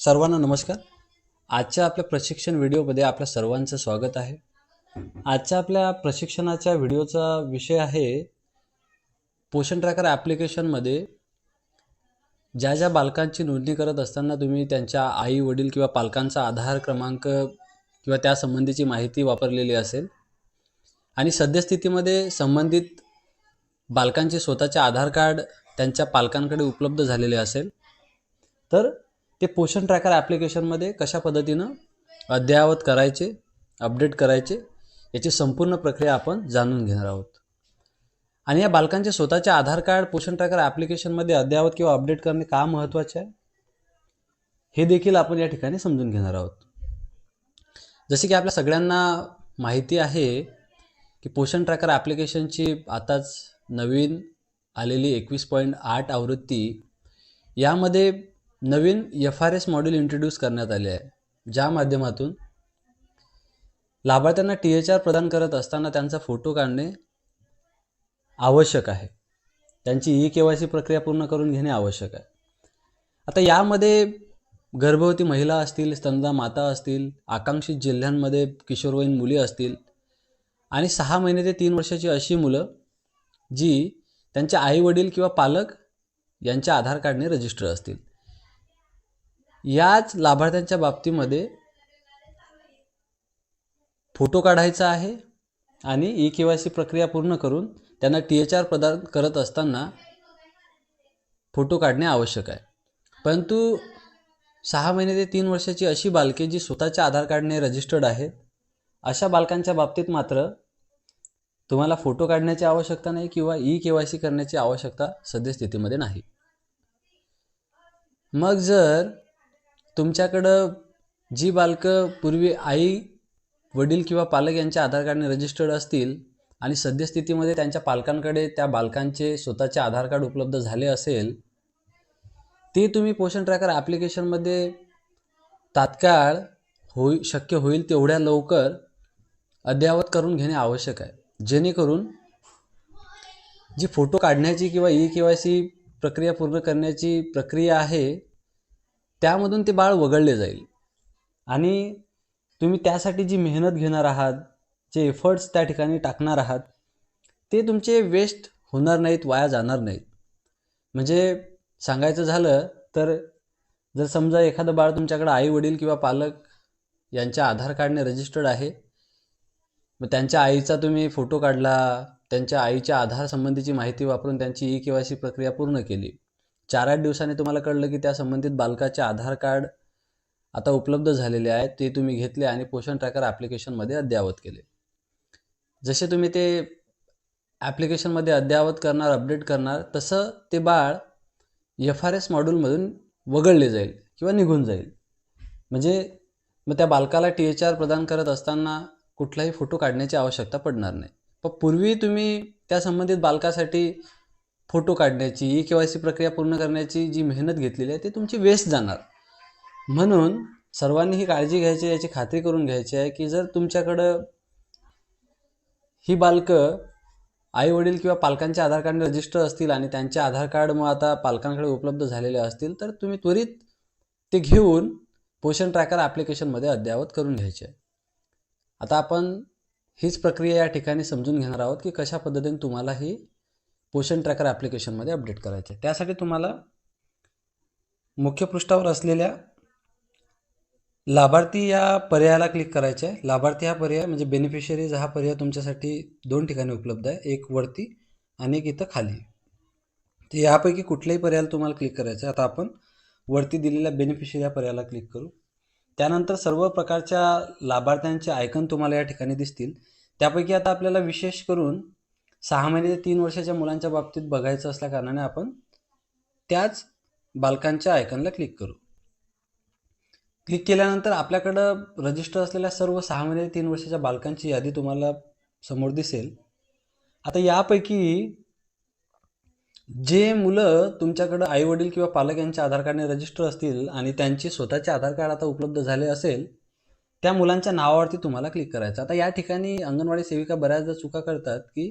सर्वांना नमस्कार. आजच्या आपल्या प्रशिक्षण व्हिडिओमध्ये आपल्या सर्वांचं स्वागत आहे. आजच्या आपल्या प्रशिक्षणाच्या व्हिडिओचा विषय आहे पोषण ट्रॅकर ॲप्लिकेशनमध्ये ज्या ज्या बालकांची नोंदणी करत असताना तुम्ही त्यांच्या आई वडील किंवा पालकांचा आधार क्रमांक किंवा त्यासंबंधीची माहिती वापरलेली असेल आणि सद्यस्थितीमध्ये संबंधित बालकांचे स्वतःचे आधार कार्ड त्यांच्या पालकांकडे उपलब्ध झालेले असेल तर ते पोषण ट्रॅकर ॲप्लिकेशनमध्ये कशा पद्धतीनं अद्ययावत करायचे अपडेट करायचे याची संपूर्ण प्रक्रिया आपण जाणून घेणार आहोत. आणि या बालकांचे स्वतःचे आधार कार्ड पोषण ट्रॅकर ॲप्लिकेशनमध्ये अद्ययावत किंवा अपडेट करणे का महत्त्वाचे आहे? हे देखील आपण या ठिकाणी समजून घेणार आहोत. जसे की आपल्या सगळ्यांना माहिती आहे की पोषण ट्रॅकर ॲप्लिकेशनची आताच नवीन आलेली एकवीस पॉईंट आठ आवृत्ती यामध्ये नवीन F R S module introduce करण्यात आले आहे. ज्या माध्यमातून लाभार्थ्यांना टी एच आर प्रदान करत असताना त्यांचा फोटो काढणे आवश्यक आहे. त्यांची ई के वाय सी प्रक्रिया पूर्ण करून घेणे आवश्यक आहे. आता यामध्ये गर्भवती महिला असतील स्तनदा माता असतील आकांक्षित जिल्ह्यांमध्ये किशोरवयीन मुली असतील आणि सहा महिने ते तीन वर्षाची अशी मुलं जी त्यांचे आई वडील किंवा पालक यांच्या आधार कार्डने रजिस्टर असतील. याच लाभार्थ्यांच्या बाबतीमध्ये फोटो काढायचा आहे आणि ई के वाय सी प्रक्रिया पूर्ण करून त्यांना टी एच आर प्रदान करत असताना फोटो काढणे आवश्यक आहे. परंतु सहा महिने ते तीन वर्षाची अशी बालके जी स्वतःच्या आधार कार्डने रजिस्टर्ड आहेत अशा बालकांच्या बाबतीत मात्र तुम्हाला फोटो काढण्याची आवश्यकता नाही किंवा ई के वाय सी करण्याची आवश्यकता सद्यस्थितीमध्ये नाही. मग जर तुमच्याकडं जी बालकं पूर्वी आई वडील किंवा पालक यांच्या आधार कार्डने रजिस्टर्ड असतील आणि सद्यस्थितीमध्ये त्यांच्या पालकांकडे त्या बालकांचे स्वतःचे आधार कार्ड उपलब्ध झाले असेल ते तुम्ही पोषण ट्रॅकर ॲप्लिकेशनमध्ये तात्काळ होई शक्य होईल तेवढ्या लवकर अद्ययावत करून घेणे आवश्यक आहे. जेणेकरून जी फोटो काढण्याची किंवा ई के वाय सी प्रक्रिया पूर्ण करण्याची प्रक्रिया आहे त्यामधून ते बाळ वगळले जाईल. आणि तुम्ही त्यासाठी जी मेहनत घेणार आहात जे एफर्ट्स त्या ठिकाणी टाकणार आहात ते तुमचे वेस्ट होणार नाहीत वाया जाणार नाहीत. म्हणजे सांगायचं झालं तर जर समजा एखादं बाळ तुमच्याकडं आई वडील किंवा पालक यांच्या आधार कार्डने रजिस्टर्ड आहे मग त्यांच्या आईचा तुम्ही फोटो काढला त्यांच्या आईच्या आधार संबंधीची माहिती वापरून त्यांची ई के वाय सी प्रक्रिया पूर्ण केली. चार आठ दिवसांनी तुम्हाला कळलं की त्या संबंधित बालकाचे आधार कार्ड आता उपलब्ध झालेले आहेत ते तुम्ही घेतले आणि पोषण ट्रॅकर ॲप्लिकेशनमध्ये अद्ययावत केले. जसे तुम्ही ते ॲप्लिकेशनमध्ये अद्ययावत करणार अपडेट करणार तसं ते बाळ एफ आर एस मॉड्यूलमधून वगळले जाईल किंवा निघून जाईल. म्हणजे मग त्या बालकाला टी एच आर प्रदान करत असताना कुठलाही फोटो काढण्याची आवश्यकता पडणार नाही. पण पूर्वी तुम्ही त्या संबंधित बालकासाठी फोटो काढण्याची ई के वाय सी प्रक्रिया पूर्ण करण्याची जी मेहनत घेतलेली आहे ती तुमची वेस्ट जाणार. म्हणून सर्वांनी ही काळजी घ्यायची याची खात्री करून घ्यायची आहे की जर तुमच्याकडं ही बालकं आई वडील किंवा पालकांच्या आधार कार्डने रजिस्टर असतील आणि त्यांचे आधार कार्ड मग आता पालकांकडे उपलब्ध झालेले असतील तर तुम्ही त्वरित ते घेऊन पोषण ट्रॅकर ॲप्लिकेशनमध्ये अद्ययावत करून घ्यायचे. आहे आता आपण हीच प्रक्रिया या ठिकाणी समजून घेणार आहोत की कशा पद्धतीने तुम्हाला ही पोषण ट्रॅकर ॲप्लिकेशनमध्ये अपडेट करायचे. आहे त्यासाठी तुम्हाला मुख्य पृष्ठावर असलेल्या लाभार्थी या पर्यायाला क्लिक करायचे आहे. लाभार्थी हा पर्याय म्हणजे बेनिफिशरीज हा पर्याय तुमच्यासाठी दोन ठिकाणी उपलब्ध आहे. एक वरती आणि एक इथं खाली. तर यापैकी कुठल्याही पर्यायाला तुम्हाला क्लिक करायचं आहे. आता आपण वरती दिलेल्या बेनिफिशरी या पर्यायाला क्लिक करू. त्यानंतर सर्व प्रकारच्या लाभार्थ्यांचे आयकन तुम्हाला या ठिकाणी दिसतील. त्यापैकी आता आपल्याला विशेष करून सहा महिने ते तीन वर्षाच्या मुलांच्या बाबतीत बघायचं असल्याकारणाने आपण त्याच बालकांच्या आयकनला क्लिक करू. क्लिक केल्यानंतर आपल्याकडं रजिस्टर असलेल्या सर्व सहा महिने तीन वर्षाच्या बालकांची यादी तुम्हाला समोर दिसेल. आता यापैकी जे मुलं तुमच्याकडं आई वडील किंवा पालक यांच्या आधार कार्डने रजिस्टर असतील आणि त्यांचे स्वतःचे आधार कार्ड आता उपलब्ध झाले असेल त्या मुलांच्या नावावरती तुम्हाला क्लिक करायचं. आता या ठिकाणी अंगणवाडी सेविका बऱ्याचदा चुका करतात की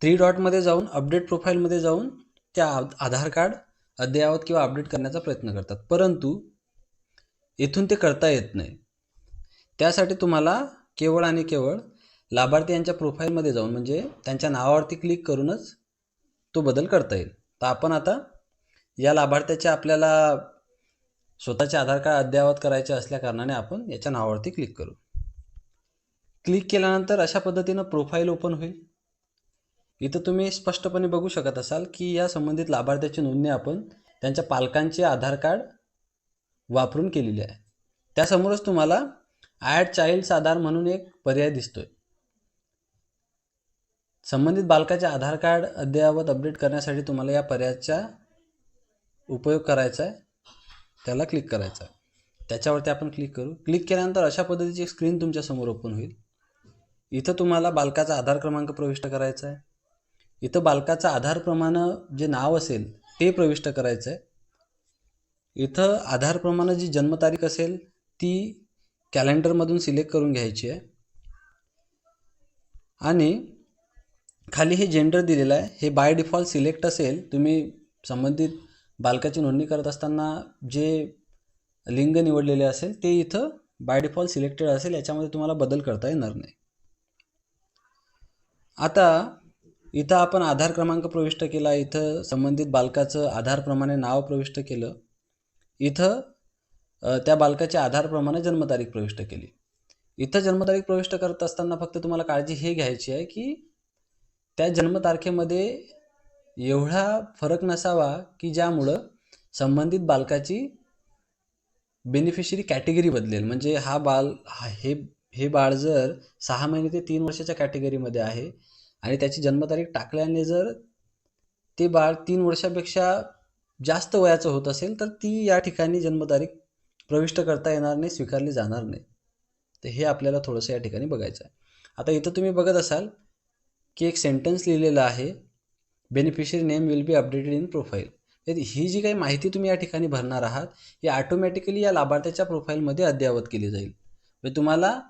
थ्री डॉटमध्ये जाऊन अपडेट प्रोफाईलमध्ये जाऊन त्या आधार कार्ड अद्ययावत किंवा अपडेट करण्याचा प्रयत्न करतात. परंतु इथून ते करता येत नाही. त्यासाठी तुम्हाला केवळ आणि केवळ लाभार्थी यांच्या प्रोफाईलमध्ये जाऊन म्हणजे त्यांच्या नावावरती क्लिक करूनच तो बदल करता येईल. तर आपण आता या लाभार्थ्याच्या आपल्याला स्वतःचे आधार कार्ड अद्ययावत करायचे असल्याकारणाने आपण याच्या नावावरती क्लिक करू. क्लिक केल्यानंतर अशा पद्धतीनं प्रोफाईल ओपन होईल. इथं तुम्ही स्पष्टपणे बघू शकत असाल की या संबंधित लाभार्थ्याची नोंदणी आपण त्यांच्या पालकांचे आधार कार्ड वापरून केलेली आहे. त्यासमोरच तुम्हाला ॲड चाइल्ड्स आधार म्हणून एक पर्याय दिसतोय. संबंधित बालकाचे आधार कार्ड अद्ययावत अपडेट करण्यासाठी तुम्हाला या पर्यायाचा उपयोग करायचा आहे. त्याला क्लिक करायचा आहे. त्याच्यावरती आपण क्लिक करू. क्लिक केल्यानंतर अशा पद्धतीची स्क्रीन तुमच्यासमोर ओपन होईल. इथं तुम्हाला बालकाचा आधार क्रमांक प्रविष्ट करायचा आहे. इथं बालकाचं आधार प्रमाण जे नाव असेल ते प्रविष्ट करायचं आहे इथं आधारप्रमाणं जी जन्मतारीख असेल ती कॅलेंडरमधून सिलेक्ट करून घ्यायची आहे. आणि खाली हे जेंडर दिलेलं आहे हे बाय डिफॉल्ट सिलेक्ट असेल तुम्ही संबंधित बालकाची नोंदणी करत असताना जे लिंग निवडलेले असेल ते इथं बाय डिफॉल्ट सिलेक्टेड असेल याच्यामध्ये तुम्हाला बदल करता येणार नाही. आता इथं आपण आधार क्रमांक प्रविष्ट केला इथं संबंधित बालकाचं आधारप्रमाणे नाव प्रविष्ट केलं इथं त्या बालकाच्या आधारप्रमाणे जन्मतारीख प्रविष्ट केली. इथं जन्मतारीख प्रविष्ट करत असताना फक्त तुम्हाला काळजी हे घ्यायची आहे की त्या जन्मतारखेमध्ये एवढा फरक नसावा की ज्यामुळं संबंधित बालकाची बेनिफिशरी कॅटेगरी बदलेल. म्हणजे हा बाल हा हे हे बाळ जर सहा महिने ते तीन वर्षाच्या कॅटेगरीमध्ये आहे आणि त्याची जन्मतारीख टाकल्याने जर ते बाळ तीन वर्षापेक्षा जास्त वयाचं होत असेल तर ती या ठिकाणी जन्मतारीख प्रविष्ट करता येणार नाही स्वीकारली जाणार नाही. तर हे आपल्याला थोडंसं या ठिकाणी बघायचं आहे. आता इथं तुम्ही बघत असाल की एक सेंटन्स लिहिलेलं आहे beneficiary name will be updated in profile ही जी काही माहिती तुम्ही या ठिकाणी भरणार आहात ही ऑटोमॅटिकली या लाभार्थ्याच्या प्रोफाईलमध्ये अद्ययावत केली जाईल. म्हणजे तुम्हाला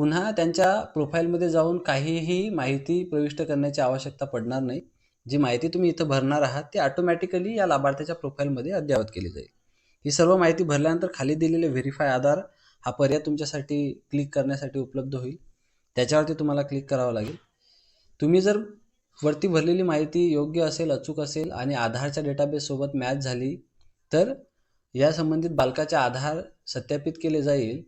पुन्हा त्यांच्या प्रोफाईलमध्ये जाऊन काहीही माहिती प्रविष्ट करण्याची आवश्यकता पडणार नाही. जी माहिती तुम्ही इथं भरणार आहात ती ऑटोमॅटिकली या लाभार्थ्याच्या प्रोफाईलमध्ये अद्ययावत केली जाईल. ही सर्व माहिती भरल्यानंतर खाली दिलेले व्हेरीफाय आधार हा पर्याय तुमच्यासाठी क्लिक करण्यासाठी उपलब्ध होईल. त्याच्यावरती तुम्हाला क्लिक करावं लागेल. तुम्ही जर वरती भरलेली माहिती योग्य असेल अचूक असेल आणि आधारच्या डेटाबेससोबत मॅच झाली तर या संबंधित बालकाचे आधार सत्यापित केले जाईल.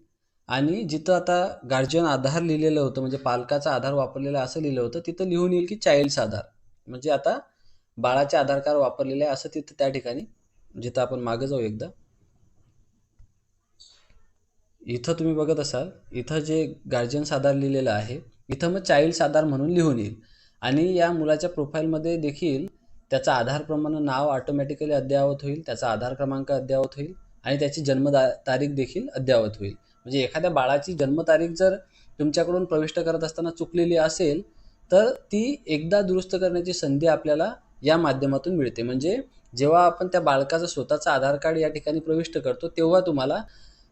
आणि जिथं आता गार्जियन आधार लिहिलेलं होतं म्हणजे पालकाचा आधार वापरलेला असं लिहिलं होतं तिथं लिहून येईल की चाइल्ड्स आधार. म्हणजे आता बाळाचे आधार कार्ड वापरलेले आहे असं तिथं त्या ठिकाणी जिथं आपण मागं जाऊ एकदा. इथं तुम्ही बघत असाल इथं जे गार्जियन्स आधार लिहिलेलं आहे इथं मग चाइल्ड्स आधार म्हणून लिहून येईल. आणि या मुलाच्या प्रोफाईलमध्ये देखील त्याचा आधारप्रमाणे नाव ऑटोमॅटिकली अद्ययावत होईल त्याचा आधार क्रमांक अद्ययावत होईल आणि त्याची जन्म तारीख देखील अद्ययावत होईल. म्हणजे एखाद्या बाळाची जन्मतारीख जर तुमच्याकडून प्रविष्ट करत असताना चुकलेली असेल तर ती एकदा दुरुस्त करण्याची संधी आपल्याला या माध्यमातून मिळते. म्हणजे जेव्हा आपण त्या बाळकाचं स्वतःचं आधार कार्ड या ठिकाणी प्रविष्ट करतो तेव्हा तुम्हाला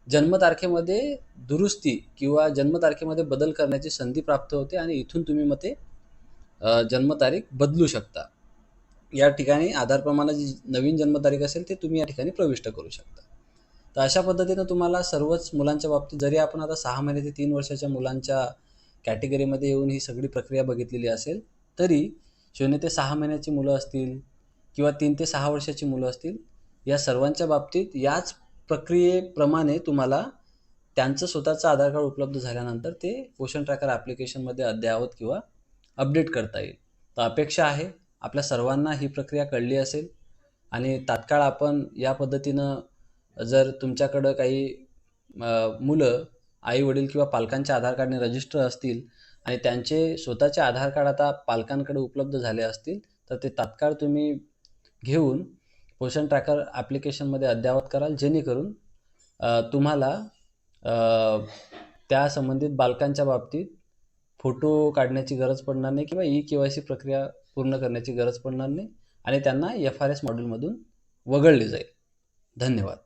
जन्मतारखेमध्ये दुरुस्ती किंवा जन्मतारखेमध्ये बदल करण्याची संधी प्राप्त होते आणि इथून तुम्ही मग ते जन्मतारीख बदलू शकता. या ठिकाणी आधारप्रमाणे जी नवीन जन्मतारीख असेल ते तुम्ही या ठिकाणी प्रविष्ट करू शकता. तर अशा पद्धतीनं तुम्हाला सर्वच मुलांच्या बाबतीत जरी आपण आता सहा महिने ते तीन वर्षाच्या मुलांच्या कॅटेगरीमध्ये येऊन ही सगळी प्रक्रिया बघितलेली असेल तरी शून्य ते सहा महिन्याची मुलं असतील किंवा तीन ते सहा वर्षाची मुलं असतील या सर्वांच्या बाबतीत याच प्रक्रियेप्रमाणे तुम्हाला त्यांचं स्वतःचं आधार कार्ड उपलब्ध झाल्यानंतर ते पोषण ट्रॅकर ॲप्लिकेशनमध्ये अद्ययावत किंवा अपडेट करता येईल. तर अपेक्षा आहे आपल्या सर्वांना ही प्रक्रिया कळली असेल आणि तात्काळ आपण या पद्धतीनं जर तुमच्याकडं काही मुलं आई वडील किंवा पालकांच्या आधार कार्डने रजिस्टर असतील आणि त्यांचे स्वतःचे आधार कार्ड आता पालकांकडे उपलब्ध झाले असतील तर ते तात्काळ तुम्ही घेऊन पोषण ट्रॅकर ॲप्लिकेशनमध्ये अद्ययावत कराल जेणेकरून तुम्हाला त्या संबंधित बालकांच्या बाबतीत फोटो काढण्याची गरज पडणार नाही किंवा ई के वाय सी प्रक्रिया पूर्ण करण्याची गरज पडणार नाही आणि त्यांना एफ आर एस मॉड्यूलमधून वगळले जाईल. धन्यवाद.